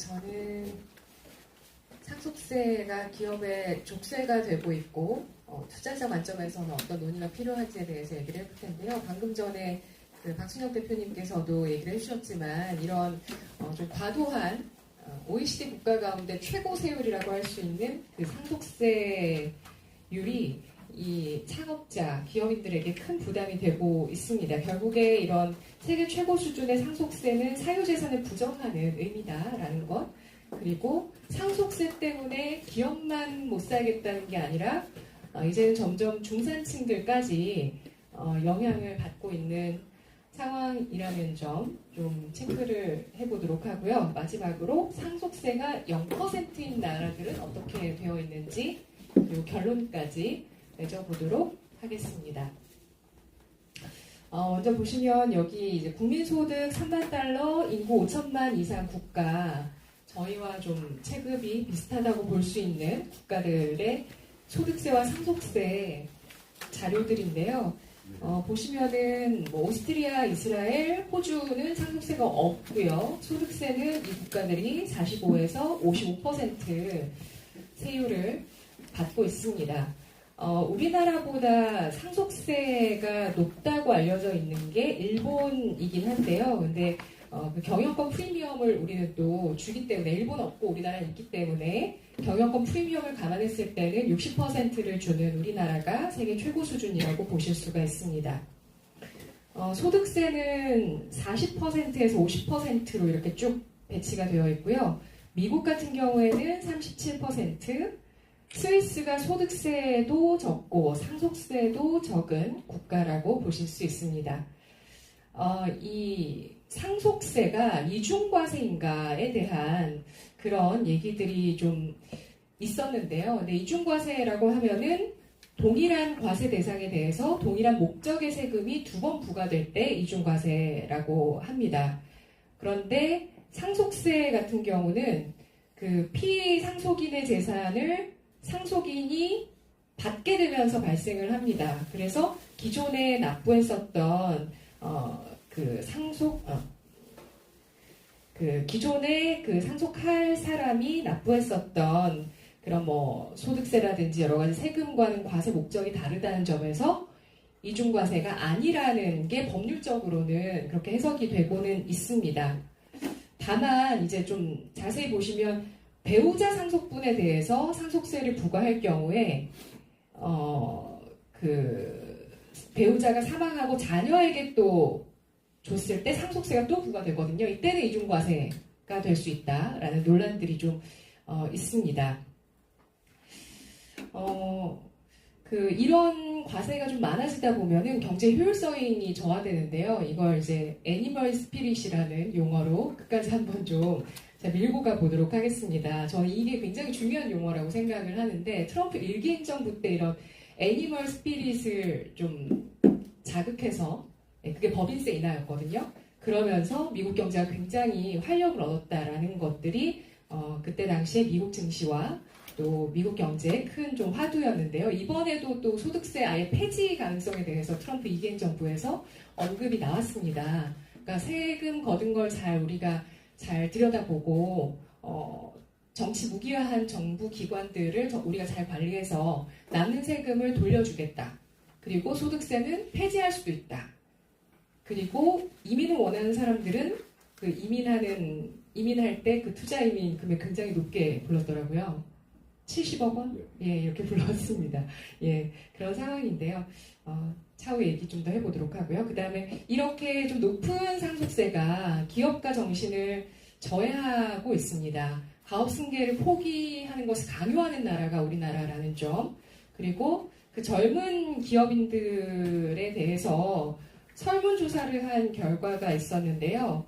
저는 상속세가 기업의 족쇄가 되고 있고 어, 투자자 관점에서는 어떤 논의가 필요한지에 대해서 얘기를 해볼 텐데요. 방금 전에 그 박순혁 대표님께서도 얘기를 해주셨지만 이런 어, 좀 과도한 어, OECD 국가 가운데 최고 세율이라고 할 수 있는 그 상속세율이 이 창업자, 기업인들에게 큰 부담이 되고 있습니다. 결국에 이런 세계 최고 수준의 상속세는 사유재산을 부정하는 의미다라는 것. 그리고 상속세 때문에 기업만 못 살겠다는 게 아니라 어, 이제는 점점 중산층들까지 어, 영향을 받고 있는 상황이라는 점 좀 체크를 해보도록 하고요. 마지막으로 상속세가 0%인 나라들은 어떻게 되어 있는지 그리고 결론까지 맺어보도록 하겠습니다. 어, 먼저 보시면 여기 이제 국민소득 3만 달러, 인구 5천만 이상 국가 저희와 좀 체급이 비슷하다고 볼 수 있는 국가들의 소득세와 상속세 자료들인데요. 어, 보시면은 뭐 오스트리아, 이스라엘, 호주는 상속세가 없고요. 소득세는 이 국가들이 45에서 55% 세율을 받고 있습니다. 어, 우리나라보다 상속세가 높다고 알려져 있는 게 일본이긴 한데요. 근데 어, 그 경영권 프리미엄을 우리는 또 주기 때문에 일본 없고 우리나라는 있기 때문에 경영권 프리미엄을 감안했을 때는 60%를 주는 우리나라가 세계 최고 수준이라고 보실 수가 있습니다. 어, 소득세는 40%에서 50%로 이렇게 쭉 배치가 되어 있고요. 미국 같은 경우에는 37%, 스위스가 소득세도 적고 상속세도 적은 국가라고 보실 수 있습니다. 어, 이 상속세가 이중과세인가에 대한 그런 얘기들이 좀 있었는데요. 근데 이중과세라고 하면은 동일한 과세 대상에 대해서 동일한 목적의 세금이 두 번 부과될 때 이중과세라고 합니다. 그런데 상속세 같은 경우는 그 피상속인의 재산을 상속인이 받게 되면서 발생을 합니다. 그래서 기존에 납부했었던 어, 그 상속 어, 그 기존에 그 상속할 사람이 납부했었던 그런 뭐 소득세라든지 여러 가지 세금과는 과세 목적이 다르다는 점에서 이중과세가 아니라는 게 법률적으로는 그렇게 해석이 되고는 있습니다. 다만 이제 좀 자세히 보시면 배우자 상속분에 대해서 상속세를 부과할 경우에 어 그 배우자가 사망하고 자녀에게 또 줬을 때 상속세가 또 부과되거든요. 이때는 이중과세가 될 수 있다라는 논란들이 좀 어, 있습니다. 어, 그 이런 과세가 좀 많아지다 보면은 경제 효율성이 저하되는데요. 이걸 이제 애니멀 스피릿이라는 용어로 끝까지 한번 좀 자, 밀고 가 보도록 하겠습니다. 저는 이게 굉장히 중요한 용어라고 생각을 하는데 트럼프 일기 행정부 때 이런 애니멀 스피릿을 좀 자극해서 네, 그게 법인세 인하였거든요. 그러면서 미국 경제가 굉장히 활력을 얻었다라는 것들이 어, 그때 당시에 미국 증시와 또 미국 경제의 큰 좀 화두였는데요. 이번에도 또 소득세 아예 폐지 가능성에 대해서 트럼프 이기행 정부에서 언급이 나왔습니다. 그러니까 세금 거둔 걸 잘 우리가 잘 들여다보고 어, 정치 무기화한 정부 기관들을 저- 우리가 잘 관리해서 남는 세금을 돌려주겠다. 그리고 소득세는 폐지할 수도 있다. 그리고 이민을 원하는 사람들은 그 이민하는 이민할 때 그 투자 이민 금액 굉장히 높게 불렀더라고요. 70억 원? 예, 이렇게 불렀습니다. 예, 그런 상황인데요. 어, 차후 얘기 좀 더 해보도록 하고요. 그 다음에 이렇게 좀 높은 상속세가 기업가 정신을 저해하고 있습니다. 가업 승계를 포기하는 것을 강요하는 나라가 우리나라라는 점. 그리고 그 젊은 기업인들에 대해서 설문조사를 한 결과가 있었는데요.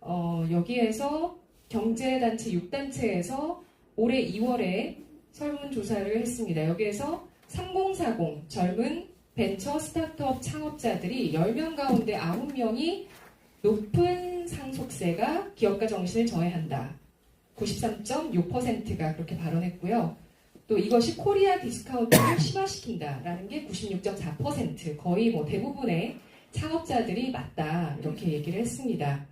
어, 여기에서 경제단체 6단체에서 올해 2월에 설문조사를 했습니다. 여기에서 3040 젊은 벤처 스타트업 창업자들이 10명 가운데 9명이 높은 상속세가 기업가 정신을 저해한다. 93.6%가 그렇게 발언했고요. 또 이것이 코리아 디스카운트를 심화시킨다라는 게 96.4% 거의 뭐 대부분의 창업자들이 맞다 이렇게 얘기를 했습니다.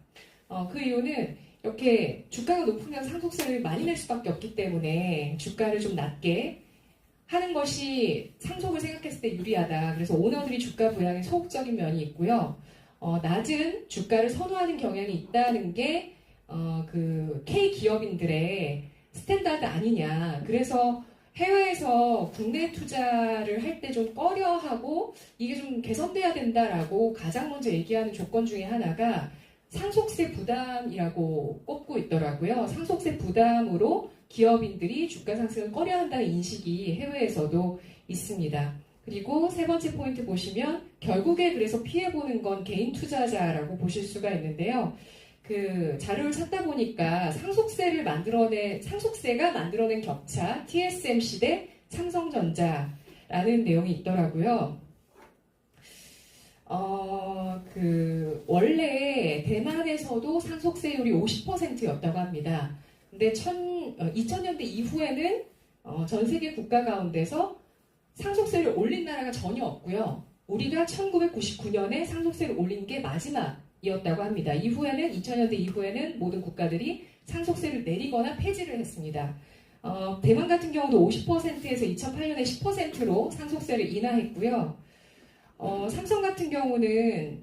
어, 그 이유는 이렇게 주가가 높으면 상속세를 많이 낼 수밖에 없기 때문에 주가를 좀 낮게 하는 것이 상속을 생각했을 때 유리하다. 그래서 오너들이 주가 부양에 소극적인 면이 있고요. 어, 낮은 주가를 선호하는 경향이 있다는 게, 어, 그, K 기업인들의 스탠다드 아니냐. 그래서 해외에서 국내 투자를 할 때 좀 꺼려하고 이게 좀 개선돼야 된다라고 가장 먼저 얘기하는 조건 중에 하나가 상속세 부담이라고 꼽고 있더라고요. 상속세 부담으로 기업인들이 주가 상승을 꺼려 한다는 인식이 해외에서도 있습니다. 그리고 세 번째 포인트 보시면 결국에 그래서 피해보는 건 개인 투자자라고 보실 수가 있는데요. 그 자료를 찾다 보니까 상속세를 만들어낸 상속세가 만들어낸 격차 TSMC 대 삼성전자라는 내용이 있더라고요. 어, 그 원래 대만에서도 상속세율이 50%였다고 합니다. 근데 천, 2000년대 이후에는 어, 전 세계 국가 가운데서 상속세를 올린 나라가 전혀 없고요. 우리가 1999년에 상속세를 올린 게 마지막이었다고 합니다. 이후에는 2000년대 이후에는 모든 국가들이 상속세를 내리거나 폐지를 했습니다. 어, 대만 같은 경우도 50%에서 2008년에 10%로 상속세를 인하했고요. 어, 삼성 같은 경우는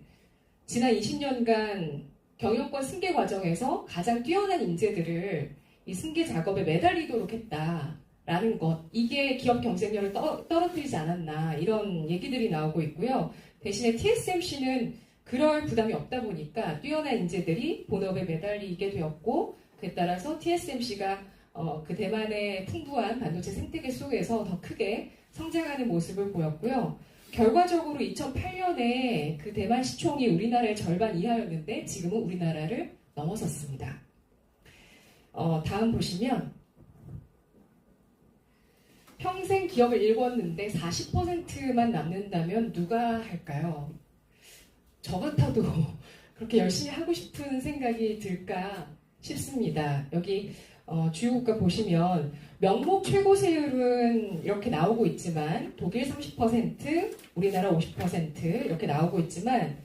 지난 20년간 경영권 승계 과정에서 가장 뛰어난 인재들을 이 승계 작업에 매달리도록 했다라는 것 이게 기업 경쟁력을 떠, 떨어뜨리지 않았나 이런 얘기들이 나오고 있고요. 대신에 TSMC는 그럴 부담이 없다 보니까 뛰어난 인재들이 본업에 매달리게 되었고 그에 따라서 TSMC가 어, 그 대만의 풍부한 반도체 생태계 속에서 더 크게 성장하는 모습을 보였고요. 결과적으로 2008년에 그 대만 시총이 우리나라의 절반 이하였는데 지금은 우리나라를 넘어섰습니다. 어, 다음 보시면 평생 기업을 읽었는데 40%만 남는다면 누가 할까요? 저 같아도 그렇게 열심히 하고 싶은 생각이 들까 싶습니다. 여기 어, 주요 국가 보시면 명목 최고 세율은 이렇게 나오고 있지만 독일 30%, 우리나라 50% 이렇게 나오고 있지만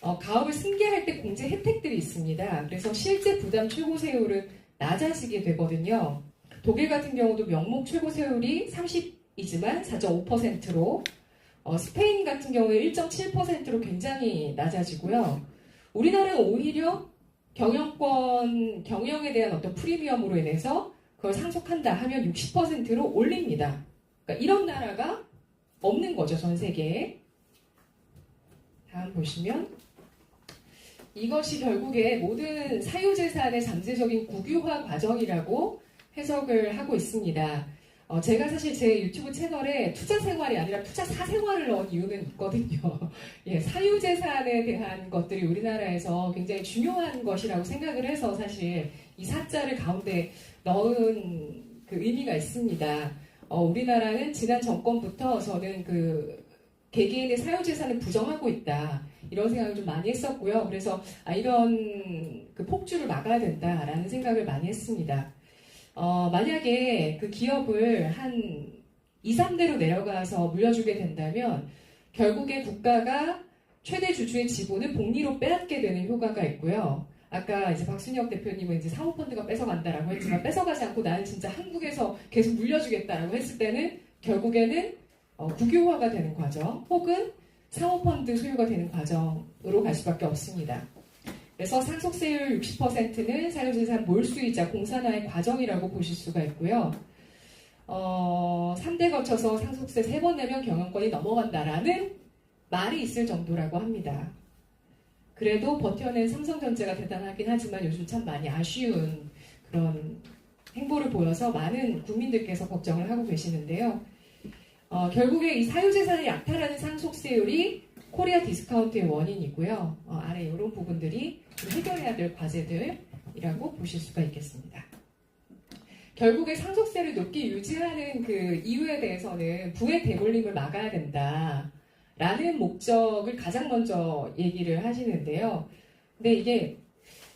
어, 가업을 승계할 때 공제 혜택들이 있습니다. 그래서 실제 부담 최고 세율은 낮아지게 되거든요. 독일 같은 경우도 명목 최고 세율이 30이지만 4.5%로 어, 스페인 같은 경우에 1.7%로 굉장히 낮아지고요. 우리나라는 오히려 경영권, 경영에 대한 어떤 프리미엄으로 인해서 그걸 상속한다 하면 60%로 올립니다. 그러니까 이런 나라가 없는 거죠, 전 세계에. 다음 보시면 이것이 결국에 모든 사유재산의 잠재적인 국유화 과정이라고 해석을 하고 있습니다. 어, 제가 사실 제 유튜브 채널에 투자 생활이 아니라 투자 사생활을 넣은 이유는 있거든요. 예, 사유재산에 대한 것들이 우리나라에서 굉장히 중요한 것이라고 생각을 해서 사실 이 사자를 가운데 넣은 그 의미가 있습니다. 어, 우리나라는 지난 정권부터 저는 그 개개인의 사유재산을 부정하고 있다. 이런 생각을 좀 많이 했었고요. 그래서 아, 이런 그 폭주를 막아야 된다라는 생각을 많이 했습니다. 어, 만약에 그 기업을 한 2, 3대로 내려가서 물려주게 된다면 결국에 국가가 최대 주주의 지분을 복리로 빼앗게 되는 효과가 있고요. 아까 이제 박순혁 대표님은 이제 사모펀드가 뺏어간다라고 했지만 뺏어가지 않고 나는 진짜 한국에서 계속 물려주겠다라고 했을 때는 결국에는 어, 국유화가 되는 과정 혹은 사모펀드 소유가 되는 과정으로 갈 수밖에 없습니다. 그래서 상속세율 60%는 사유재산 몰수이자 공산화의 과정이라고 보실 수가 있고요. 어, 3대 거쳐서 상속세 3번 내면 경영권이 넘어간다라는 말이 있을 정도라고 합니다. 그래도 버텨낸 삼성전자가 대단하긴 하지만 요즘 참 많이 아쉬운 그런 행보를 보여서 많은 국민들께서 걱정을 하고 계시는데요. 어, 결국에 이 사유재산을 약탈하는 상속세율이 코리아 디스카운트의 원인이고요. 어, 아래 이런 부분들이 해결해야 될 과제들이라고 보실 수가 있겠습니다. 결국에 상속세를 높게 유지하는 그 이유에 대해서는 부의 대물림을 막아야 된다 라는 목적을 가장 먼저 얘기를 하시는데요. 근데 이게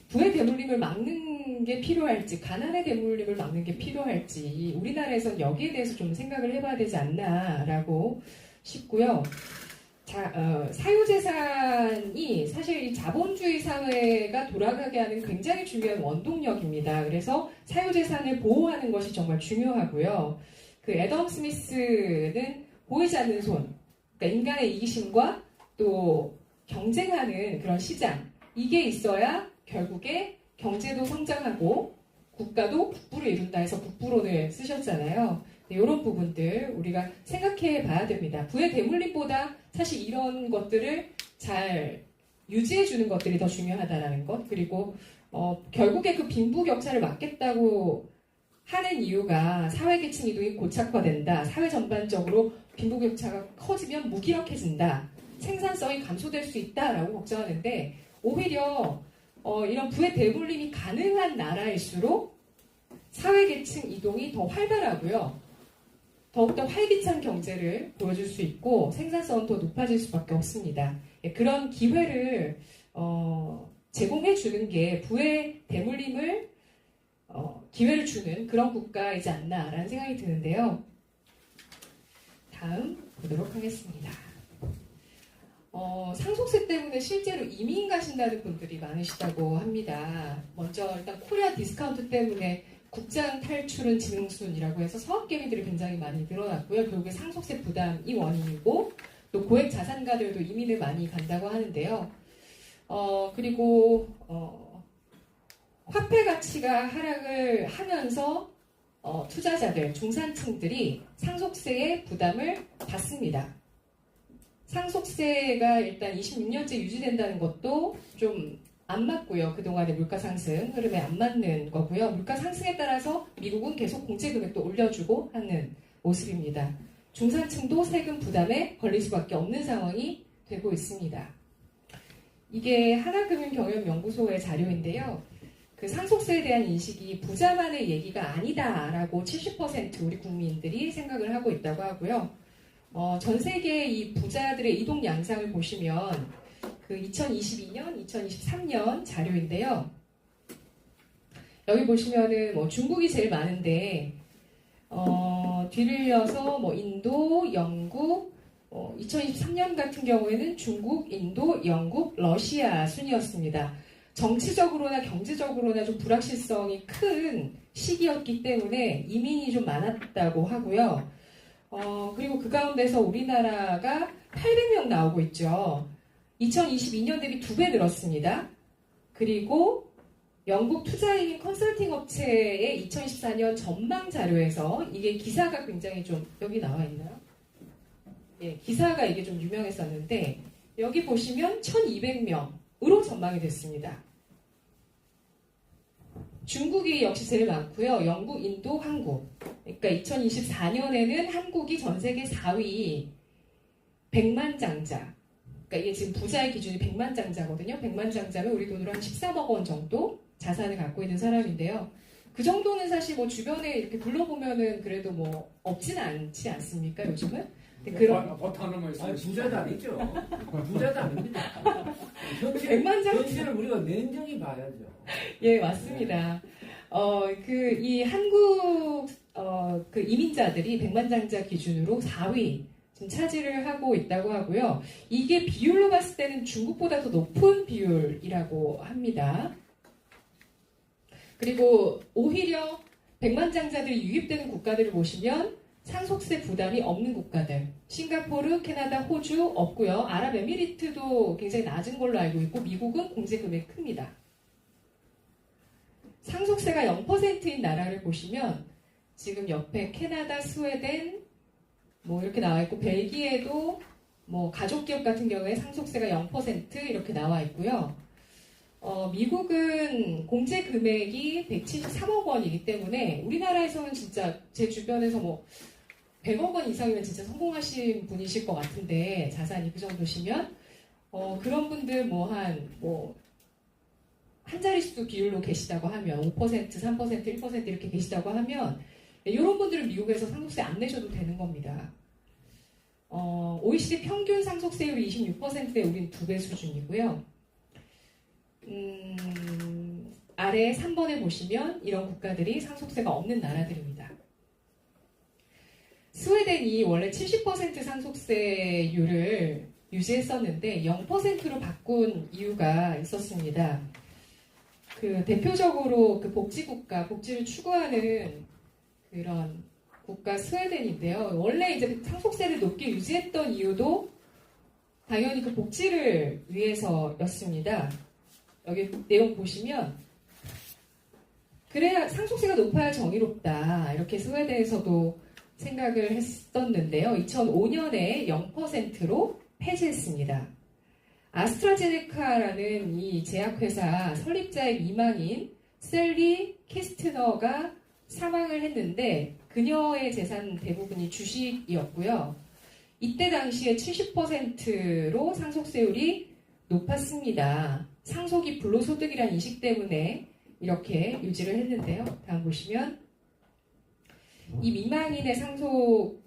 부의 대물림을 막는 게 필요할지, 가난의 대물림을 막는 게 필요할지, 우리나라에선 여기에 대해서 좀 생각을 해봐야 되지 않나라고 싶고요. 자, 어, 사유재산이 사실 이 자본주의 사회가 돌아가게 하는 굉장히 중요한 원동력입니다. 그래서 사유재산을 보호하는 것이 정말 중요하고요. 그 애덤 스미스는 보이지 않는 손, 그러니까 인간의 이기심과 또 경쟁하는 그런 시장, 이게 있어야 결국에 경제도 성장하고 국가도 국부를 이룬다 해서 국부론을 쓰셨잖아요. 이런 부분들 우리가 생각해 봐야 됩니다. 부의 대물림보다 사실 이런 것들을 잘 유지해 주는 것들이 더 중요하다라는 것 그리고 어, 결국에 그 빈부격차를 막겠다고 하는 이유가 사회계층 이동이 고착화된다. 사회 전반적으로 빈부격차가 커지면 무기력해진다. 생산성이 감소될 수 있다라고 걱정하는데 오히려 어, 이런 부의 대물림이 가능한 나라일수록 사회계층 이동이 더 활발하고요. 더욱더 활기찬 경제를 보여줄 수 있고 생산성은 더 높아질 수밖에 없습니다. 예, 그런 기회를 어, 제공해 주는 게 부의 대물림을 어, 기회를 주는 그런 국가이지 않나라는 생각이 드는데요. 다음 보도록 하겠습니다. 어, 상속세 때문에 실제로 이민 가신다는 분들이 많으시다고 합니다. 먼저 일단 코리아 디스카운트 때문에 국장 탈출은 지능순이라고 해서 사업개미들이 굉장히 많이 늘어났고요. 결국에 상속세 부담이 원인이고 또 고액 자산가들도 이민을 많이 간다고 하는데요. 어, 그리고 어, 화폐 가치가 하락을 하면서 어, 투자자들, 중산층들이 상속세의 부담을 받습니다. 상속세가 일단 26년째 유지된다는 것도 좀 안 맞고요. 그동안의 물가 상승 흐름에 안 맞는 거고요. 물가 상승에 따라서 미국은 계속 공제 금액도 올려주고 하는 모습입니다. 중산층도 세금 부담에 걸릴 수밖에 없는 상황이 되고 있습니다. 이게 하나금융경영연구소의 자료인데요. 그 상속세에 대한 인식이 부자만의 얘기가 아니다라고 70% 우리 국민들이 생각을 하고 있다고 하고요. 어, 전 세계 이 부자들의 이동 양상을 보시면 그 2022년, 2023년 자료인데요. 여기 보시면은 뭐 중국이 제일 많은데 어, 뒤를 이어서 뭐 인도, 영국, 어, 2023년 같은 경우에는 중국, 인도, 영국, 러시아 순이었습니다. 정치적으로나 경제적으로나 좀 불확실성이 큰 시기였기 때문에 이민이 좀 많았다고 하고요. 어, 그리고 그 가운데서 우리나라가 800명 나오고 있죠. 2022년 대비 두 배 늘었습니다. 그리고 영국 투자인 컨설팅 업체의 2024년 전망 자료에서 이게 기사가 굉장히 좀 여기 나와 있나요? 예, 기사가 이게 좀 유명했었는데 여기 보시면 1200명으로 전망이 됐습니다. 중국이 역시 제일 많고요. 영국, 인도, 한국. 그러니까 2024년에는 한국이 전 세계 4위 100만 장자. 그러니까 이게 지금 부자의 기준이 100만 장자거든요. 100만 장자면 우리 돈으로 한 13억 원 정도 자산을 갖고 있는 사람인데요. 그 정도는 사실 뭐 주변에 이렇게 둘러보면은 그래도 뭐 없지는 않지 않습니까 요즘은? 근데 그런 버타는 뭐 아니 부자도 아니죠. 부자도 아닙니다. 현실, 백만 장 현실을 우리가 냉정히 봐야죠. 예, 맞습니다. 어, 그, 이 한국, 어, 그 이민자들이 백만장자 기준으로 4위 지금 차지를 하고 있다고 하고요. 이게 비율로 봤을 때는 중국보다 더 높은 비율이라고 합니다. 그리고 오히려 백만장자들이 유입되는 국가들을 보시면 상속세 부담이 없는 국가들. 싱가포르, 캐나다, 호주 없고요. 아랍에미리트도 굉장히 낮은 걸로 알고 있고 미국은 공제 금액이 큽니다. 상속세가 0%인 나라를 보시면 지금 옆에 캐나다, 스웨덴 뭐 이렇게 나와 있고 벨기에도 뭐 가족 기업 같은 경우에 상속세가 0% 이렇게 나와 있고요. 어, 미국은 공제 금액이 173억 원이기 때문에 우리나라에서는 진짜 제 주변에서 뭐 100억 원 이상이면 진짜 성공하신 분이실 것 같은데 자산이 그 정도시면 어, 그런 분들 뭐 한 뭐 한 자릿수 비율로 계시다고 하면 5%, 3%, 1% 이렇게 계시다고 하면 이런 분들은 미국에서 상속세 안 내셔도 되는 겁니다. 어, OECD 평균 상속세율이 26%에 우린 두 배 수준이고요. 음, 아래 3번에 보시면 이런 국가들이 상속세가 없는 나라들입니다. 스웨덴이 원래 70% 상속세율을 유지했었는데 0%로 바꾼 이유가 있었습니다. 그 대표적으로 그 복지국가, 복지를 추구하는 그런 국가 스웨덴인데요. 원래 이제 상속세를 높게 유지했던 이유도 당연히 그 복지를 위해서였습니다. 여기 내용 보시면 그래야 상속세가 높아야 정의롭다 이렇게 스웨덴에서도 생각을 했었는데요. 2005년에 0%로 폐지했습니다. 아스트라제네카라는 이 제약회사 설립자의 미망인 셀리 캐스트너가 사망을 했는데 그녀의 재산 대부분이 주식이었고요. 이때 당시에 70%로 상속세율이 높았습니다. 상속이 불로소득이라는 인식 때문에 이렇게 유지를 했는데요. 다음 보시면 이 미망인의 상속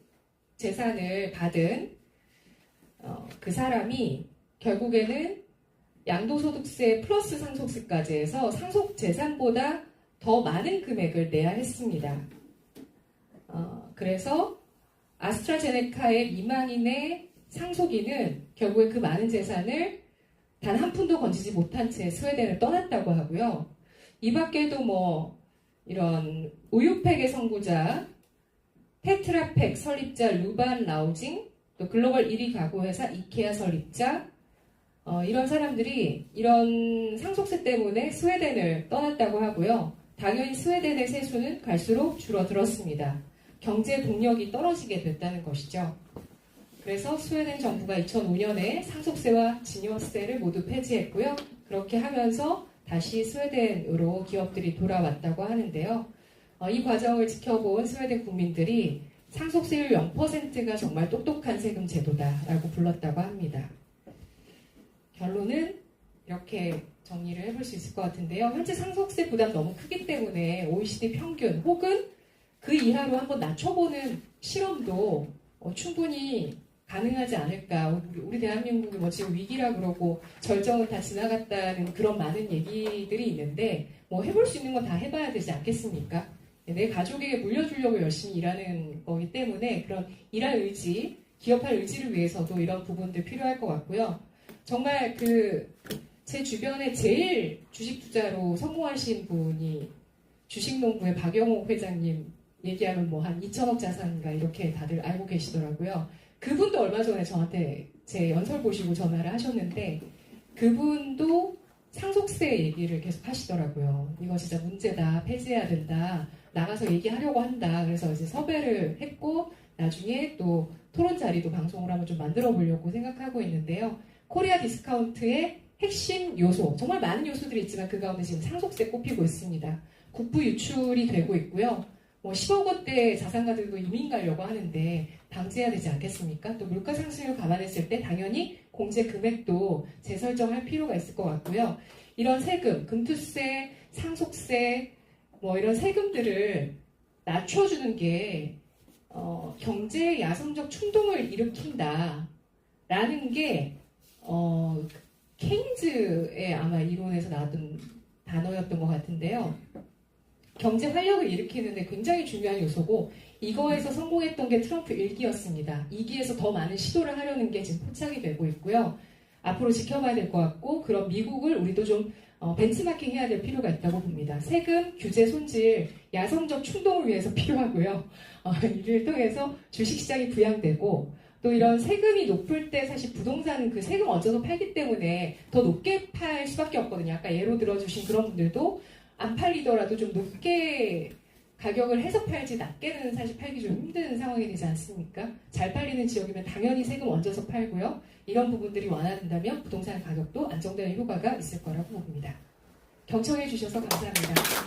재산을 받은 어, 그 사람이 결국에는 양도소득세 플러스 상속세까지 해서 상속 재산보다 더 많은 금액을 내야 했습니다. 어, 그래서 아스트라제네카의 미망인의 상속인은 결국에 그 많은 재산을 단 한 푼도 건지지 못한 채 스웨덴을 떠났다고 하고요. 이 밖에도 뭐 이런 우유팩의 선구자, 테트라팩 설립자 루반 라우징, 또 글로벌 1위 가구 회사 이케아 설립자, 어, 이런 사람들이 이런 상속세 때문에 스웨덴을 떠났다고 하고요. 당연히 스웨덴의 세수는 갈수록 줄어들었습니다. 경제 동력이 떨어지게 됐다는 것이죠. 그래서 스웨덴 정부가 2005년에 상속세와 증여세를 모두 폐지했고요. 그렇게 하면서 다시 스웨덴으로 기업들이 돌아왔다고 하는데요. 어, 이 과정을 지켜본 스웨덴 국민들이 상속세율 0%가 정말 똑똑한 세금 제도다라고 불렀다고 합니다. 결론은 이렇게 정리를 해볼 수 있을 것 같은데요. 현재 상속세 부담 너무 크기 때문에 OECD 평균 혹은 그 이하로 한번 낮춰보는 실험도 어, 충분히 가능하지 않을까. 우리, 우리 대한민국이 뭐 지금 위기라 그러고 절정을 다 지나갔다는 그런 많은 얘기들이 있는데 뭐 해볼 수 있는 건 다 해봐야 되지 않겠습니까? 내 가족에게 물려주려고 열심히 일하는 거기 때문에 그런 일할 의지, 기업할 의지를 위해서도 이런 부분들 필요할 것 같고요. 정말 그 제 주변에 제일 주식 투자로 성공하신 분이 주식농부의 박영옥 회장님 얘기하면 뭐 한 2천억 자산가 이렇게 다들 알고 계시더라고요. 그분도 얼마 전에 저한테 제 연설 보시고 전화를 하셨는데 그분도 상속세 얘기를 계속 하시더라고요. 이거 진짜 문제다. 폐지해야 된다. 나가서 얘기하려고 한다. 그래서 이제 섭외를 했고 나중에 또 토론 자리도 방송을 한번 좀 만들어 보려고 생각하고 있는데요. 코리아 디스카운트의 핵심 요소, 정말 많은 요소들이 있지만 그 가운데 지금 상속세 꼽히고 있습니다. 국부 유출이 되고 있고요. 뭐 10억 원대 자산 가지고 이민 가려고 하는데 방지해야 되지 않겠습니까? 또 물가 상승을 감안했을 때 당연히 공제 금액도 재설정할 필요가 있을 것 같고요. 이런 세금, 금투세, 상속세, 뭐 이런 세금들을 낮춰주는 게 어, 경제 야성적 충동을 일으킨다라는 게 어, 케인즈의 아마 이론에서 나왔던 단어였던 것 같은데요. 경제 활력을 일으키는데 굉장히 중요한 요소고 이거에서 성공했던 게 트럼프 1기였습니다. 2기에서 더 많은 시도를 하려는 게 지금 포착이 되고 있고요. 앞으로 지켜봐야 될 것 같고 그런 미국을 우리도 좀 어, 벤치마킹 해야 될 필요가 있다고 봅니다. 세금, 규제, 손질, 야성적 충동을 위해서 필요하고요. 어, 이를 통해서 주식시장이 부양되고 또 이런 세금이 높을 때 사실 부동산은 그 세금 얹어서 팔기 때문에 더 높게 팔 수밖에 없거든요. 아까 예로 들어주신 그런 분들도 안 팔리더라도 좀 높게 가격을 해서 팔지 낮게는 사실 팔기 좀 힘든 상황이 되지 않습니까? 잘 팔리는 지역이면 당연히 세금 얹어서 팔고요. 이런 부분들이 완화된다면 부동산 가격도 안정되는 효과가 있을 거라고 봅니다. 경청해 주셔서 감사합니다.